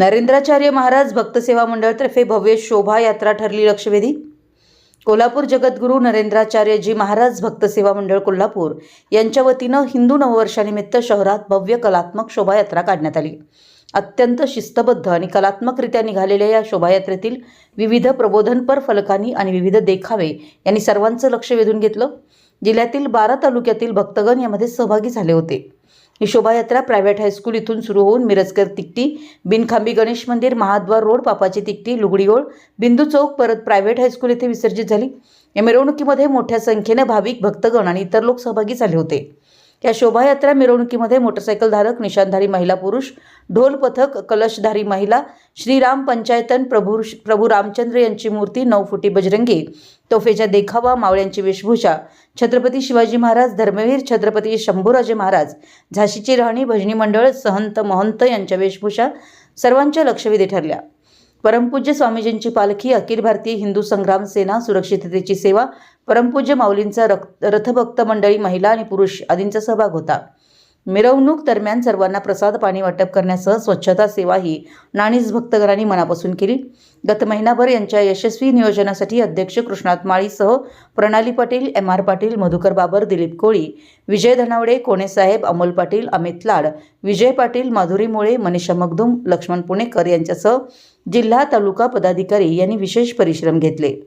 नरेंद्राचार्य महाराज भक्त सेवा मंडळतर्फे भव्य शोभायात्रा ठरली लक्षवेधी. कोल्हापूर जगद्गुरू नरेंद्राचार्यजी महाराज भक्त सेवा मंडळ कोल्हापूर यांच्या वतीनं हिंदू नववर्षानिमित्त शहरात भव्य कलात्मक शोभायात्रा काढण्यात आली. अत्यंत शिस्तबद्ध आणि कलात्मकरित्या निघालेल्या या शोभायात्रेतील विविध प्रबोधनपर फलकांनी आणि विविध देखावे यांनी सर्वांचं लक्ष वेधून घेतलं. जिल्ह्यातील बारा तालुक्यातील भक्तगण यामध्ये सहभागी झाले होते. ही शोभायात्रा प्रायव्हेट हायस्कूल इथून सुरू होऊन मिरजकर तिकटी बिनखांबी गणेश मंदिर महाद्वार रोड पापाची तिकटी लुगडीओळ बिंदू चौक परत प्रायव्हेट हायस्कूल येथे विसर्जित झाली. या मिरवणुकीमध्ये मोठ्या संख्येनं भाविक भक्तगण आणि इतर लोक सहभागी झाले होते. या शोभायात्रा मिरवणुकीमध्ये मोटरसायकलधारक निशानधारी महिला पुरुष ढोल पथक कलशधारी महिला श्रीराम पंचायतन प्रभू प्रभू रामचंद्र यांची मूर्ती नऊ फुटी बजरंगी तोफेच्या देखावा मावळ्यांची वेशभूषा छत्रपती शिवाजी महाराज धर्मवीर छत्रपती शंभूराजे महाराज झाशीची राहणी भजनी मंडळ सहंत महंत यांच्या वेशभूषा सर्वांच्या लक्षवेधी ठरल्या. परमपूज्य स्वामीजींची पालखी अखिल भारतीय हिंदू संग्राम सेना सुरक्षिततेची सेवा परमपूज्य माऊलींचा रक्त रथभक्त मंडळी महिला आणि पुरुष आदींचा सहभाग होता. मिरवणूक दरम्यान सर्वांना प्रसाद पाणी वाटप करण्यासह स्वच्छता सेवा ही नाणीज भक्तगरांनी मनापासून केली. गत महिनाभर यांच्या यशस्वी नियोजनासाठी अध्यक्ष कृष्णात माळीसह प्रणाली पाटील एम आर पाटील मधुकर बाबर दिलीप कोळी विजय धनावडे कोणेसाहेब अमोल पाटील अमित लाड विजय पाटील माधुरी मुळे मनीषा मगदुम लक्ष्मण पुणेकर यांच्यासह जिल्हा तालुका पदाधिकारी यांनी विशेष परिश्रम घेतले.